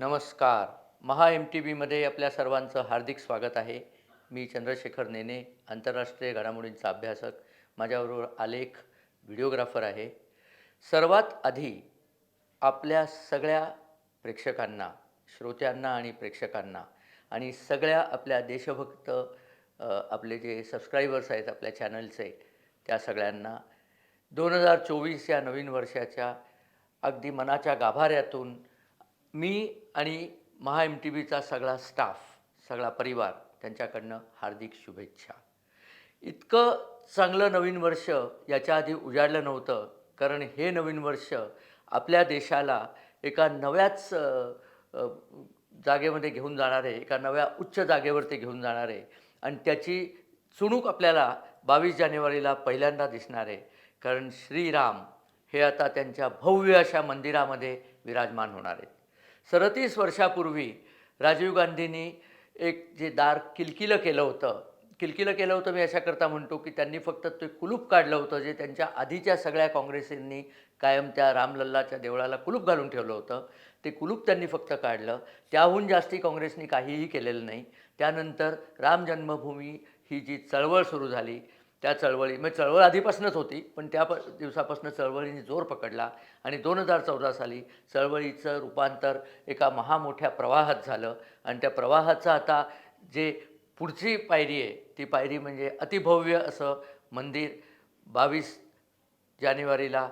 नमस्कार. महा M T बीमध्ये आपल्या सर्वांचं हार्दिक स्वागत आहे. मी चंद्रशेखर नेने आंतरराष्ट्रीय घडामोडींचा अभ्यासक. माझ्याबरोबर आलेख व्हिडिओग्राफर आहे. सर्वात आधी आपल्या सगळ्या प्रेक्षकांना श्रोत्यांना आणि प्रेक्षकांना आणि सगळ्या आपल्या देशभक्त आपले जे सबस्क्रायबर्स आहेत आपल्या चॅनलचे त्या सगळ्यांना दोन हजार चोवीस या नवीन वर्षाच्या अगदी मनाच्या गाभाऱ्यातून मी आणि महा एम टी व्हीचा सगळा स्टाफ सगळा परिवार त्यांच्याकडनं हार्दिक शुभेच्छा. इतकं चांगलं नवीन वर्ष याच्या आधी उजाडलं नव्हतं कारण हे नवीन वर्ष आपल्या देशाला एका नव्याच जागेमध्ये घेऊन जाणार आहे एका नव्या उच्च जागेवरती घेऊन जाणार आहे आणि त्याची चुणूक आपल्याला बावीस जानेवारीला पहिल्यांदा दिसणार आहे कारण श्रीराम हे आता त्यांच्या भव्य अशा मंदिरामध्ये विराजमान होणार आहेत सदतीस वर्षापूर्वी राजीव गांधींनी एक जे दार किलकिलं केलं होतं किलकिलं केलं होतं मी अशाकरता म्हणतो की त्यांनी फक्त ते कुलूप काढलं होतं जे त्यांच्या आधीच्या सगळ्या काँग्रेसींनी कायम त्या रामलल्लाच्या देवळाला कुलूप घालून ठेवलं होतं. ते कुलूप त्यांनी फक्त काढलं. त्याहून जास्ती काँग्रेसनी काहीही केलेलं नाही. त्यानंतर राम जन्मभूमी ही जी चळवळ सुरू झाली त्या चळवळी म्हणजे चळवळ आधीपासूनच होती पण त्या प दिवसापासून चळवळीने जोर पकडला आणि दोन हजार चौदा साली चळवळीचं रूपांतर एका महामोठ्या प्रवाहात झालं आणि त्या प्रवाहाचं आता जे पुढची पायरी आहे ती पायरी म्हणजे अतिभव्य असं मंदिर बावीस जानेवारीला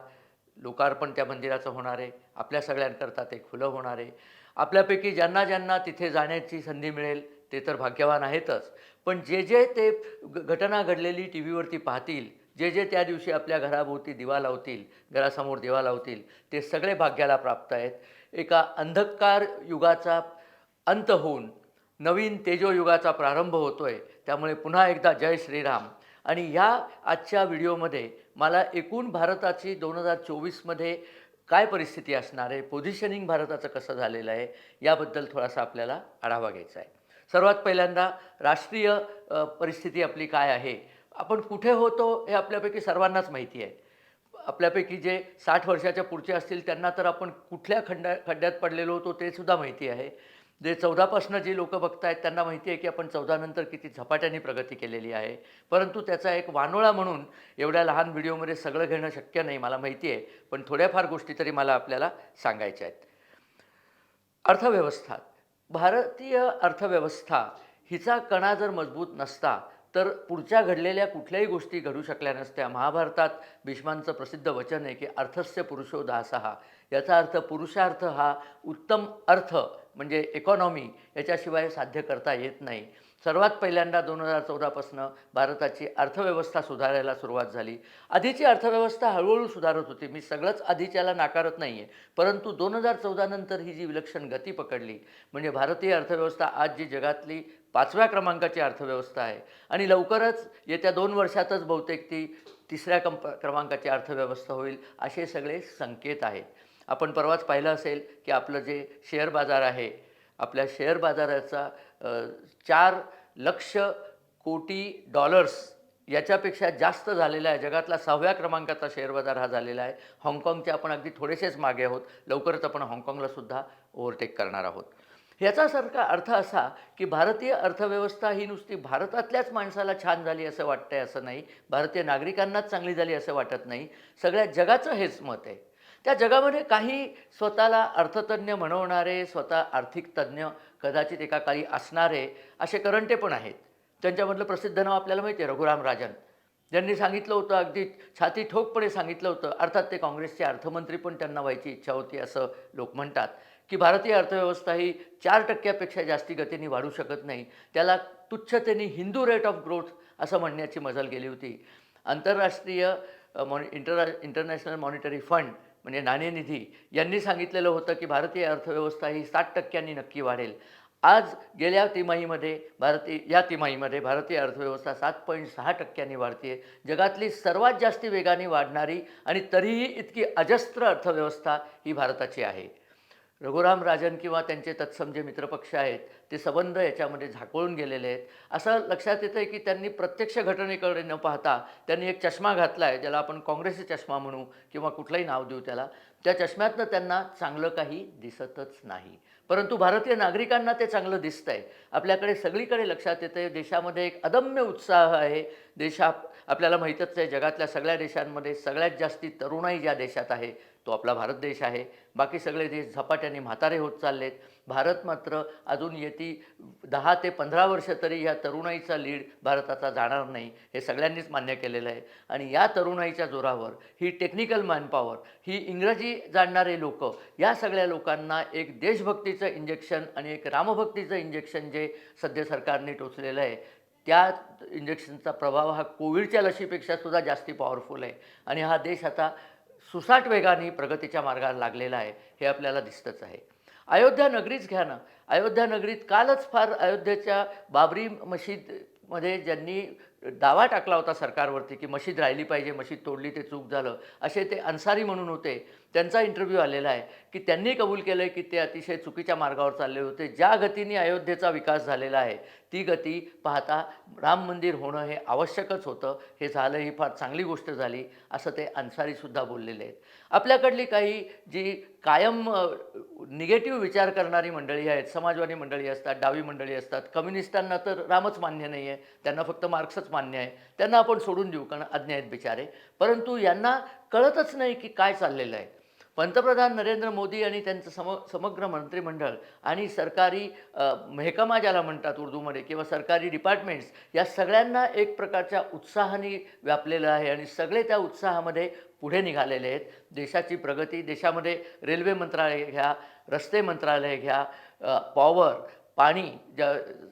लोकार्पण त्या मंदिराचं होणार आहे आपल्या सगळ्यांकरता ते खुलं होणार आहे. आपल्यापैकी ज्यांना ज्यांना तिथे जाण्याची संधी मिळेल ते तर भाग्यवान आहेतच. पण जे जे ते घटना घडलेली टी व्हीवरती पाहतील जे जे त्या दिवशी आपल्या घराभोवती दिवा लावतील घरासमोर दिवा लावतील ते सगळे भाग्याला प्राप्त आहेत. एका अंधकार युगाचा अंत होऊन नवीन तेजोयुगाचा प्रारंभ होतो आहे त्यामुळे पुन्हा एकदा जय श्रीराम. आणि ह्या आजच्या व्हिडिओमध्ये मला एकूण भारताची दोन हजार चोवीसमध्ये काय परिस्थिती असणार आहे पोझिशनिंग भारताचं कसं झालेलं आहे याबद्दल थोडासा आपल्याला आढावा घ्यायचा आहे. सर्वात पहिल्यांदा राष्ट्रीय परिस्थिती आपली काय आहे? आपण कुठे होतो हे आपल्यापैकी सर्वांनाच माहिती आहे. आपल्यापैकी जे साठ वर्षाच्या पुढचे असतील त्यांना तर आपण कुठल्या खंडा खड्ड्यात पडलेलो होतो ते सुद्धा माहिती आहे. जे चौदापासनं जी लोकं बघतायत त्यांना माहिती आहे की आपण चौदानंतर किती झपाट्याने प्रगती केलेली आहे. परंतु त्याचा एक वानोळा म्हणून एवढ्या लहान व्हिडिओमध्ये सगळं घेणं शक्य नाही मला माहिती आहे. पण थोड्याफार गोष्टी तरी मला आपल्याला सांगायच्या आहेत. अर्थव्यवस्था. भारतीय अर्थव्यवस्था हिचा कणा जर मजबूत नसता तर पुढच्या घडलेल्या कुठल्याही गोष्टी घडू शकल्या नसत्या. महाभारतात भीष्मांचं प्रसिद्ध वचन आहे की अर्थस्य पुरुषो दासहा याचा अर्थ पुरुषार्थ हा उत्तम अर्थ म्हणजे इकॉनॉमी याच्याशिवाय साध्य करता येत नाही. सर्वात पहिल्यांदा दोन हजार चौदापासनं भारताची अर्थव्यवस्था सुधारायला सुरुवात झाली. आधीची अर्थव्यवस्था हळूहळू सुधारत होती. मी सगळंच आधीच्याला नाकारत नाही आहे परंतु दोन हजार चौदानंतर ही जी विलक्षण गती पकडली म्हणजे भारतीय अर्थव्यवस्था आज जी जगातली पाचव्या क्रमांकाची अर्थव्यवस्था आहे. आणि लवकरच येत्या दोन वर्षातच बहुतेक ती तिसऱ्या कंप क्रमांकाची अर्थव्यवस्था होईल असे सगळे संकेत आहेत. आपण परवाच पाहिलं असेल की आपलं जे शेअर बाजार आहे आपल्या शेअर बाजाराचा चार लक्ष कोटी डॉलर्स याच्यापेक्षा जास्त झालेला आहे. जगातला सहाव्या क्रमांकाचा शेअर बाजार हा झालेला आहे. हाँगकाँगचे आपण अगदी थोडेसेच मागे आहोत. लवकरच आपण हाँगकाँगला सुद्धा ओव्हरटेक करणार आहोत. ह्याचासारखा अर्थ असा की भारतीय अर्थव्यवस्था ही नुसती भारतातल्याच माणसाला छान झाली असं वाटतंय असं नाही. भारतीय नागरिकांनाच चांगली झाली असं वाटत नाही. सगळ्या जगाचं हेच मत आहे. त्या जगामध्ये काही स्वतःला अर्थतज्ञ म्हणवणारे स्वतः आर्थिक तज्ज्ञ कदाचित एका काळी असणारे असे करंटे पण आहेत. त्यांच्यामधलं प्रसिद्ध नाव आपल्याला माहिती आहे रघुराम राजन. ज्यांनी सांगितलं होतं अगदी छाती ठोकपणे सांगितलं होतं अर्थात ते काँग्रेसचे अर्थमंत्री पण त्यांना व्हायची इच्छा होती असं लोक म्हणतात की भारतीय अर्थव्यवस्था ही चार टक्क्यापेक्षा जास्ती गतीने वाढू शकत नाही. त्याला तुच्छतेने हिंदू रेट ऑफ ग्रोथ असं म्हणण्याची मजल गेली होती. आंतरराष्ट्रीय मॉनि इंटर इंटरनॅशनल मॉनिटरी फंड म्हणजे नाणेनिधी यांनी सांगितलेलं होतं की भारतीय अर्थव्यवस्था ही साठ टक्क्यांनी नक्की वाढेल. आज गेल्या तिमाहीमध्ये भारतीय या तिमाहीमध्ये भारतीय अर्थव्यवस्था सात पॉईंट सहा टक्क्यांनी वाढते जगातली सर्वात जास्त वेगाने वाढणारी आणि तरीही इतकी अजस्त्र अर्थव्यवस्था ही भारताची आहे. रघुराम राजन किंवा त्यांचे तत्सम जे मित्रपक्ष आहेत ते संबंध याच्यामध्ये झाकोळून गेलेले आहेत. असं लक्षात येतं आहे की त्यांनी प्रत्यक्ष घटनेकडे न पाहता त्यांनी एक चष्मा घातला आहे ज्याला आपण काँग्रेसचा चष्मा म्हणू किंवा कुठलंही नाव देऊ त्याला. त्या चष्म्यातनं त्यांना चांगलं काही दिसतच नाही. परंतु भारतीय नागरिकांना ते चांगलं दिसतं आहे आपल्याकडे सगळीकडे लक्षात येतं आहे देशामध्ये एक अदम्य उत्साह आहे. देशा आपल्याला माहीतच आहे जगातल्या सगळ्या देशांमध्ये सगळ्यात जास्ती तरुणाई ज्या देशात आहे तो आपला भारत देश आहे. बाकी सगळे देश झपाट्याने म्हातारे होत चाललेत. भारत मात्र अजून येती दहा ते पंधरा वर्ष तरी या तरुणाईचा लीड भारताचा जाणार नाही हे सगळ्यांनीच मान्य केलेलं आहे. आणि या तरुणाईच्या जोरावर ही टेक्निकल मॅनपॉवर ही इंग्रजी जाणणारे लोक या सगळ्या लोकांना एक देशभक्तीचं इंजेक्शन आणि एक रामभक्तीचं इंजेक्शन जे सध्या सरकारने टोचलेलं आहे त्या इंजेक्शनचा प्रभाव हा कोविडच्या लशीपेक्षा सुद्धा जास्ती पॉवरफुल आहे. आणि हा देश आता सुसाट वेगाने प्रगतीच्या मार्गाला लागलेला आहे हे आपल्याला दिसतंच आहे. अयोध्या नगरीच घ्या ना. अयोध्या नगरीत कालच फार अयोध्येच्या बाबरी मशीदमध्ये ज्यांनी दावा टाकला होता सरकारवरती की मशीद राहिली पाहिजे मशीद तोडली ते चूक झालं असे ते अन्सारी म्हणून होते. त्यांचा इंटरव्ह्यू आलेला आहे की त्यांनी कबूल केलं आहे की ते अतिशय चुकीच्या मार्गावर चालले होते. ज्या गतीने अयोध्येचा विकास झालेला आहे ती गती पाहता राम मंदिर होणं हे आवश्यकच होतं. हे झालं ही फार चांगली गोष्ट झाली असं ते अन्सारीसुद्धा बोललेले आहेत. आपल्याकडली काही जी कायम निगेटिव्ह विचार करणारी मंडळी आहेत समाजवादी मंडळी असतात डावी मंडळी असतात कम्युनिस्टांना तर रामच मान्य नाही आहे त्यांना फक्त मार्क्सच मान्य आहे त्यांना आपण सोडून देऊ कारण अज्ञ आहेत बिचारे. परंतु यांना कळतच नाही की काय चाललेलं आहे. पंतप्रधान नरेंद्र मोदी आणि त्यांचं सम समग्र मंत्रिमंडळ आणि सरकारी मेहकमा ज्याला म्हणतात उर्दूमध्ये किंवा सरकारी डिपार्टमेंट्स या सगळ्यांना एक प्रकारच्या उत्साहाने व्यापलेलं आहे आणि सगळे त्या उत्साहामध्ये पुढे निघालेले आहेत. देशाची प्रगती देशामध्ये रेल्वे मंत्रालय घ्या रस्ते मंत्रालय घ्या पॉवर पाणी ज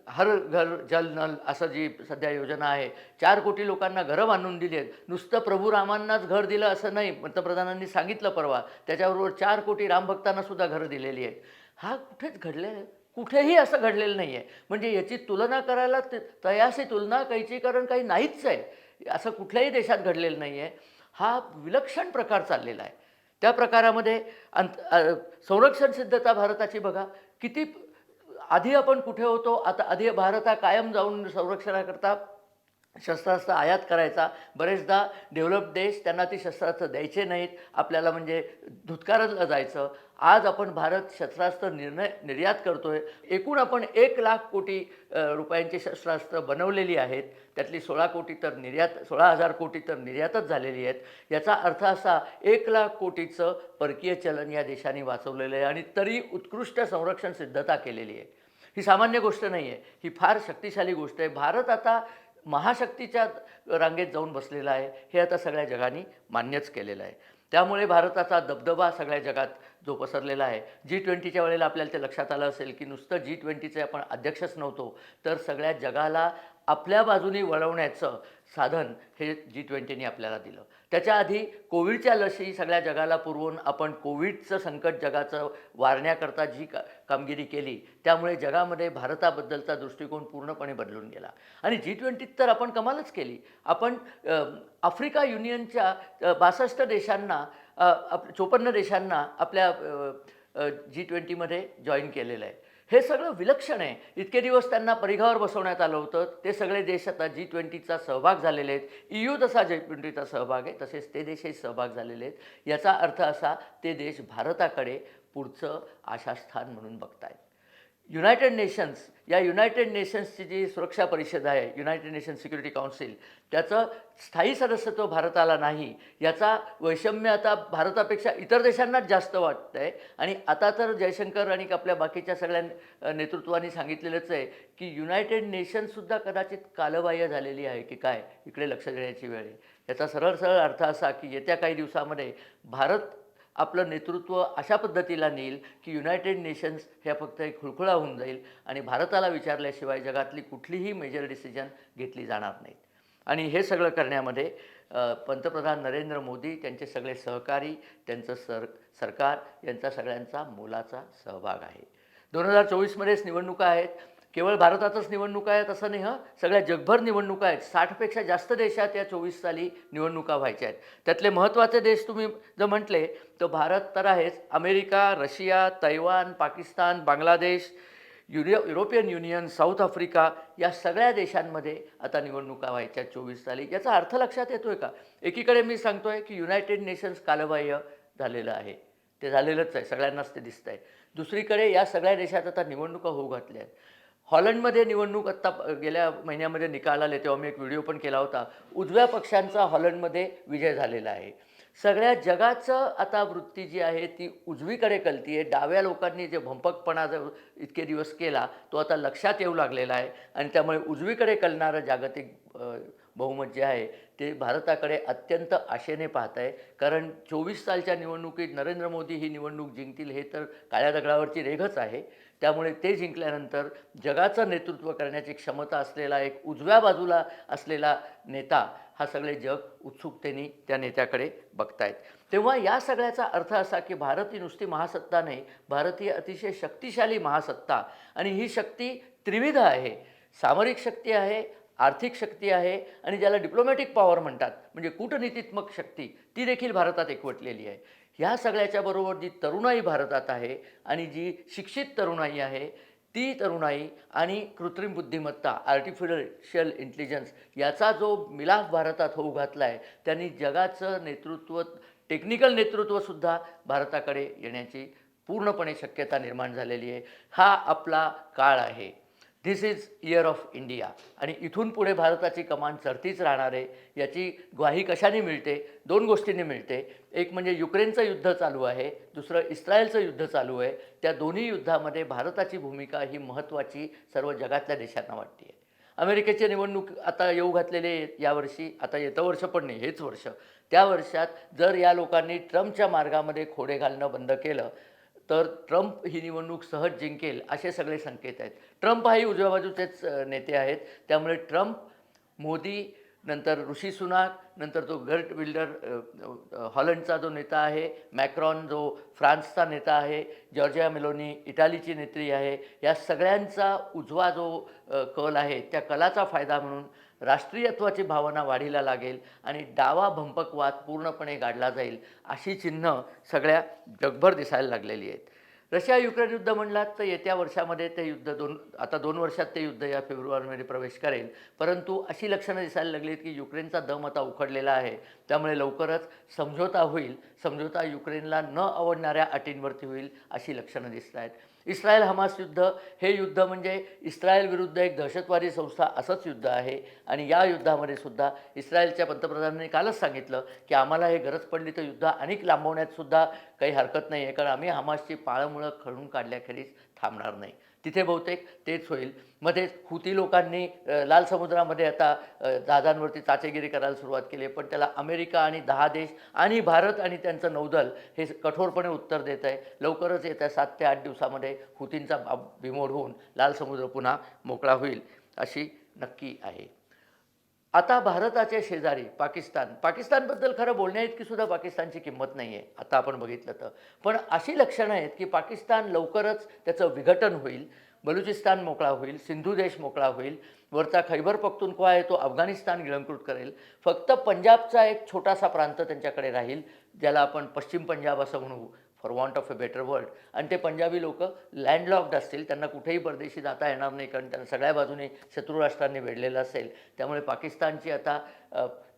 हर घर जल नल असं जी सध्या योजना आहे चार कोटी लोकांना घरं बांधून दिली आहेत. नुसतं प्रभू रामांनाच घर दिलं असं नाही पंतप्रधानांनी सांगितलं परवा. त्याच्याबरोबर चार कोटी रामभक्तांना सुद्धा घरं दिलेली आहेत. हा कुठेच घडलेलं कुठेही असं घडलेलं नाही आहे म्हणजे याची तुलना करायला त- तुलना काहीची कारण काही नाहीच आहे. असं कुठल्याही देशात घडलेलं नाही आहे हा विलक्षण प्रकार चाललेला आहे. त्या प्रकारामध्ये अंत संरक्षण सिद्धता भारताची बघा. किती आधी आपण कुठे होतो? आता आधी भारत हा कायम जाऊन संरक्षणाकरता शस्त्रास्त्र आयात करायचा. बरेचदा डेव्हलप देश त्यांना ती शस्त्रास्त्र द्यायचे नाहीत. आपल्याला म्हणजे धुतकारलं जायचं. आज आपण भारत शस्त्रास्त्र निर्णय निर्यात करतो आहे एकूण आपण एक लाख कोटी रुपयांची शस्त्रास्त्र बनवलेली आहेत. त्यातली सोळा कोटी तर निर्यात सोळा हजार कोटी तर निर्यातच झालेली आहेत. याचा अर्थ असा एक लाख कोटीचं परकीय चलन या देशाने वाचवलेलं आहे आणि तरी उत्कृष्ट संरक्षण सिद्धता केलेली आहे. ही सामान्य गोष्ट नाही आहे ही फार शक्तिशाली गोष्ट आहे. भारत आता महाशक्तीच्या रांगेत जाऊन बसलेला आहे. हे आता सगळ्या जगाने मान्यच केलेलं आहे. त्यामुळे भारताचा दबदबा सगळ्या जगात जो पसरलेला आहे. जी ट्वेंटीच्या वेळेला आपल्याला ते लक्षात आलं असेल की नुसतं जी ट्वेंटीचे आपण अध्यक्षच नव्हतो. तर सगळ्या जगाला आपल्या बाजूने वळवण्याचं साधन हे जी ट्वेंटीने आपल्याला दिलं. त्याच्या आधी कोविडच्या लशी सगळ्या जगाला पुरवून आपण कोविडचं संकट जगाचं वारण्याकरता जी का कामगिरी केली त्यामुळे जगामध्ये भारताबद्दलचा दृष्टिकोन पूर्णपणे बदलून गेला. आणि जी ट्वेंटीत तर आपण कमालच केली. आपण आफ्रिका युनियनच्या बासष्ट देशांना आप चोपन्न देशांना आपल्या जी ट्वेंटीमध्ये जॉईन केलेलं आहे. हे सगळं विलक्षण आहे. इतके दिवस त्यांना परिघावर बसवण्यात आलं होतं. ते सगळे देश आता जी ट्वेंटीचा सहभाग झालेले आहेत. ईयू यू तसा जी ट्वेंटीचा सहभाग आहे. तसेच ते देशही सहभाग झालेले आहेत. याचा अर्थ असा ते देश भारताकडे पुढचं आशास्थान म्हणून बघतायत. युनायटेड नेशन्स या युनायटेड नेशन्सची जी सुरक्षा परिषद आहे युनायटेड नेशन्स सिक्युरिटी काउन्सिल त्याचं स्थायी सदस्यत्व भारताला नाही. याचा वैषम्य आता भारतापेक्षा इतर देशांनाच जास्त वाटतं आहे आणि आता तर जयशंकर आणि आपल्या बाकीच्या सगळ्या नेतृत्वाने सांगितलेलंच आहे की युनायटेड नेशन्ससुद्धा कदाचित कालबाह्य झालेली आहे की काय? इकडे लक्ष देण्याची वेळ आहे. याचा सरळ सरळ अर्थ असा की येत्या काही दिवसामध्ये भारत आपलं नेतृत्व अशा पद्धतीला नेईल की युनायटेड नेशन्स ह्या फक्त एक खुळखुळा होऊन जाईल आणि भारताला विचारल्याशिवाय जगातली कुठलीही मेजर डिसिजन घेतली जाणार नाहीत. आणि हे सगळं करण्यामध्ये पंतप्रधान नरेंद्र मोदी त्यांचे सगळे सहकारी त्यांचं सर सरकार यांचा सगळ्यांचा मोलाचा सहभाग आहे. दोन हजार चोवीसमध्येच निवडणुका आहेत. केवळ भारतातच निवडणुका आहेत असं नाही हं? सगळ्या जगभर निवडणुका आहेत. साठपेक्षा जास्त देशात या चोवीस साली निवडणुका व्हायच्या आहेत. त्यातले महत्त्वाचे देश तुम्ही जर म्हटले तर भारत तर आहेच. America Russia Taiwan Pakistan Bangladesh Euro European union South Africa या सगळ्या देशांमध्ये आता निवडणुका व्हायच्या चोवीस साली. याचा अर्थ लक्षात येतो आहे का? एकीकडे मी सांगतो आहे की युनायटेड नेशन्स कालबाह्य झालेलं आहे. ते झालेलंच आहे. सगळ्यांनाच ते दिसतं आहे दुसरीकडे या सगळ्या देशात आता निवडणुका होऊ घातल्या आहेत. हॉलंडमध्ये निवडणूक आत्ता गेल्या महिन्यामध्ये निकाल आले तेव्हा मी एक व्हिडिओ पण केला होता. उजव्या पक्षांचा हॉलंडमध्ये विजय झालेला आहे. सगळ्या जगाचं आता वृत्ती जी आहे ती उजवीकडे कलती आहे. डाव्या लोकांनी जे भंपकपणा जो इतके दिवस केला तो आता लक्षात येऊ लागलेला आहे. आणि त्यामुळे उजवीकडे कलणारं जागतिक बहुमत जे आहे ते भारताकडे अत्यंत आशेने पाहत आहे कारण चोवीस सालच्या निवडणुकीत नरेंद्र मोदी ही निवडणूक जिंकतील हे तर काळ्या दगडावरची रेघच आहे. त्यामुळे ते जिंकल्यानंतर जगाचं नेतृत्व करण्याची क्षमता असलेला एक उजव्या बाजूला असलेला नेता हा सगळे जग उत्सुकतेने त्या नेत्याकडे बघतायत. तेव्हा या सगळ्याचा अर्थ असा की भारत ही नुसती महासत्ता नाही भारत ही अतिशय शक्तिशाली महासत्ता आणि ही शक्ती त्रिविध आहे. सामरिक शक्ती आहे आर्थिक शक्ती आहे आणि ज्याला डिप्लोमॅटिक पॉवर म्हणतात म्हणजे कूटनीतित्मक शक्ती ती देखील भारतात एकवटलेली आहे. ह्या सगळ्याच्या बरोबर जी तरुणाई भारतात आहे आणि जी शिक्षित तरुणाई आहे ती तरुणाई आणि कृत्रिम बुद्धिमत्ता आर्टिफिशियल इंटेलिजन्स याचा जो मिलाफ भारतात होऊ घातला आहे त्यांनी जगाचं नेतृत्व टेक्निकल नेतृत्वसुद्धा भारताकडे येण्याची पूर्णपणे शक्यता निर्माण झालेली आहे. हा आपला काळ आहे. This is year of India आणि इथून पुढे भारताची कमान सरतीच राहणार आहे याची ग्वाही कशाने मिळते? दोन गोष्टींनी मिळते. एक म्हणजे युक्रेनचं युद्ध चालू आहे दुसरं इस्रायलचं युद्ध चालू आहे. त्या दोन्ही युद्धामध्ये भारताची भूमिका ही महत्त्वाची सर्व जगातल्या देशांना वाटते आहे अमेरिकेचे निवडणूक आता येऊ घातलेले यावर्षी आता येतं वर्ष पण नाही हेच वर्ष. त्या वर्षात जर या लोकांनी ट्रम्पच्या मार्गामध्ये खोडे घालणं बंद केलं तर ट्रम्प ही निवडणूक सहज जिंकेल असे सगळे संकेत आहेत. ट्रम्प हाही उजव्या बाजूचेच नेते आहेत. त्यामुळे ट्रम्प मोदी नंतर ऋषी सुनाक नंतर तो गर्ट विल्डर हॉलंडचा जो नेता आहे मॅक्रॉन जो फ्रान्सचा नेता आहे जॉर्जिया मेलोनी इटालीची नेत्री आहे या सगळ्यांचा उजवा जो कल आहे त्या कलाचा फायदा म्हणून राष्ट्रीयत्वाची भावना वाढीला लागेल आणि डावा भंपकवाद पूर्णपणे गाडला जाईल अशी चिन्ह सगळ्या जगभर दिसायला लागलेली आहेत. रशिया युक्रेन युद्ध म्हणलात तर येत्या वर्षामध्ये ते युद्ध दोन आता दोन वर्षात ते युद्ध या फेब्रुवारीमध्ये प्रवेश करेल. परंतु अशी लक्षणं दिसायला लागली आहेत की युक्रेनचा दम आता उखडलेला आहे. त्यामुळे लवकरच समझोता होईल. समझोता युक्रेनला न आवडणाऱ्या अटींवरती होईल अशी लक्षणं दिसत आहेत. इस्रायल हमास युद्ध हे युद्ध म्हणजे इस्रायल विरुद्ध एक दहशतवादी संस्था असंच युद्ध आहे आणि या युद्धामध्ये सुद्धा इस्रायलच्या पंतप्रधानांनी कालच सांगितलं की आम्हाला हे गरज पडली तर युद्ध अनेक लांबवण्यात सुद्धा काही हरकत नाही आहे कारण आम्ही हमासची पाळंमुळं खळून काढल्याखेरीज थांबणार नाही. तिथे बहुतेक तेच होईल. मध्येच हुती लोकांनी लाल समुद्रामध्ये आता जहाजांवरती चाचेगिरी करायला सुरुवात केली आहे. पण त्याला अमेरिका आणि दहा देश आणि भारत आणि त्यांचं नौदल हे कठोरपणे उत्तर देत आहे. लवकरच येत्या सात ते आठ दिवसामध्ये हुतींचा बिमोड होऊन लाल समुद्र पुन्हा मोकळा होईल अशी नक्की आहे. आता भारताचे शेजारी पाकिस्तान पाकिस्तानबद्दल खरं बोलण्या इतकी सुद्धा पाकिस्तानची किंमत नाही आहे आता आपण बघितलं तर. पण अशी लक्षणं आहेत की पाकिस्तान लवकरच त्याचं विघटन होईल बलुचिस्तान मोकळा होईल सिंधू देश मोकळा होईल वरचा खैबर पख्तुनख्वा आहे तो अफगाणिस्तान गिळंकृत करेल. फक्त पंजाबचा एक छोटासा प्रांत त्यांच्याकडे राहील ज्याला आपण पश्चिम पंजाब असं म्हणू for want of a better world आणि ते पंजाबी लोक लँडलॉक्ड असतील त्यांना कुठेही परदेशी जाता येणार नाही कारण त्यांना सगळ्या बाजूने शत्रू राष्ट्रांनी वेढलेलं असेल. त्यामुळे पाकिस्तानची आता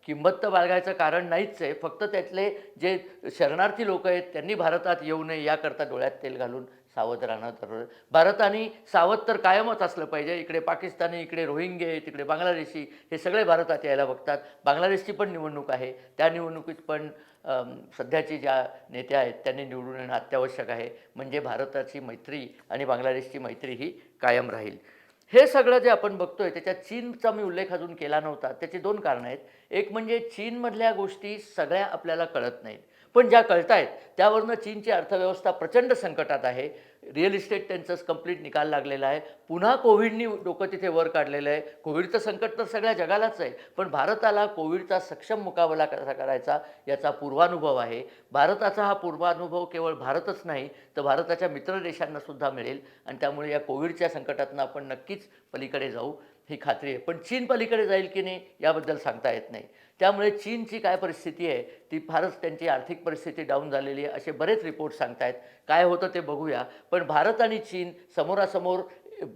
किंमत तर बाळगायचं कारण नाहीच आहे फक्त त्यातले जे शरणार्थी लोक आहेत त्यांनी भारतात येऊ नये याकरता डोळ्यात तेल घालून सावध राहणं तर भारताने सावध तर कायमच असलं पाहिजे. इकडे पाकिस्तानी इकडे रोहिंगे तिकडे बांगलादेशी हे सगळे भारतात यायला बघतात. बांगलादेशची पण निवडणूक आहे. त्या निवडणुकीत पण सध्याची ज्या नेत्या आहेत त्यांनी निवडून येणं अत्यावश्यक आहे. म्हणजे भारताची मैत्री आणि बांगलादेशची मैत्री ही कायम राहील. हे सगळं जे आपण बघतोय त्याच्यात चीनचा मी उल्लेख अजून केला नव्हता. त्याची दोन कारणं आहेत. एक म्हणजे चीनमधल्या गोष्टी सगळ्या आपल्याला कळत नाहीत. पण ज्या कळत आहेत त्यावरनं चीनची अर्थव्यवस्था प्रचंड संकटात आहे. रिअल इस्टेट त्यांचं कंप्लीट निकाल लागलेला आहे. पुन्हा कोविडनी डोकं तिथे वर काढलेलं आहे. कोविडचं संकट तर सगळ्या जगालाच आहे. पण भारताला कोविडचा सक्षम मुकाबला कसा करायचा याचा पूर्वानुभव आहे. भारताचा हा पूर्वानुभव केवळ भारतच नाही तर भारताच्या मित्र देशांनासुद्धा मिळेल. आणि त्यामुळे या कोविडच्या संकटातनं आपण नक्कीच पलीकडे जाऊ. ही खात्री आहे. पण चीन पलीकडे जाईल की नाही याबद्दल सांगता येत नाही. त्यामुळे चीनची काय परिस्थिती आहे ती फारच त्यांची आर्थिक परिस्थिती डाऊन झालेली आहे असे बरेच रिपोर्ट सांगतायत. काय होतं ते बघूया. पण भारत आणि चीन समोरासमोर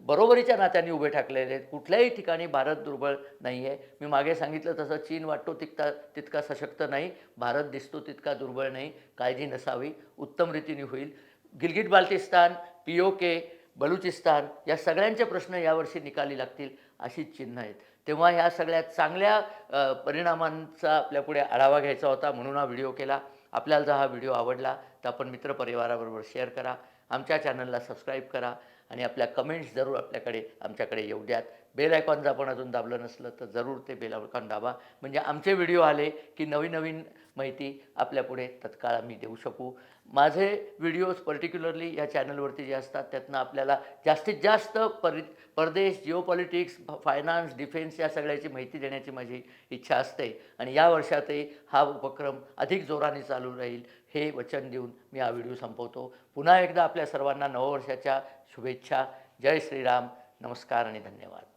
बरोबरीच्या नात्याने उभे ठाकलेले आहेत. कुठल्याही ठिकाणी भारत दुर्बळ नाही आहे मी मागे सांगितलं तसं चीन वाटतो तितका तितका सशक्त नाही. भारत दिसतो तितका दुर्बळ नाही. काळजी नसावी. उत्तम रीतीने होईल. Gilgit Baltistan P O K Balochistan या सगळ्यांचे प्रश्न यावर्षी निकाली लागतील अशीच चिन्ह आहेत. तेव्हा ह्या सगळ्या चांगल्या परिणामांचा आपल्यापुढे आढावा घ्यायचा होता. म्हणून हा व्हिडिओ केला. आपल्याला जर हा व्हिडिओ आवडला तर आपण मित्रपरिवाराबरोबर शेअर करा. आमच्या चॅनलला सबस्क्राईब करा आणि आपल्या कमेंट्स जरूर आपल्याकडे आमच्याकडे येऊ द्यात. बेल आयकॉन जर आपण अजून दाबलं नसलं तर जरूर ते बेल आयकॉन दाबा. म्हणजे आमचे व्हिडिओ आले की नवीन नवीन माहिती आपल्यापुढे तत्काळ आम्ही देऊ शकू. माझे व्हिडिओज पर्टिक्युलरली या चॅनलवरती जे असतात त्यातनं आपल्याला जास्तीत जास्त परि परदेश जिओपॉलिटिक्स फायनान्स डिफेन्स या सगळ्याची माहिती देण्याची माझी इच्छा असते. आणि या वर्षातही हा उपक्रम अधिक जोराने चालू राहील हे वचन देऊन मी हा व्हिडिओ संपवतो. पुन्हा एकदा आपल्या सर्वांना नववर्षाच्या शुभेच्छा. जय श्रीराम. नमस्कार आणि धन्यवाद.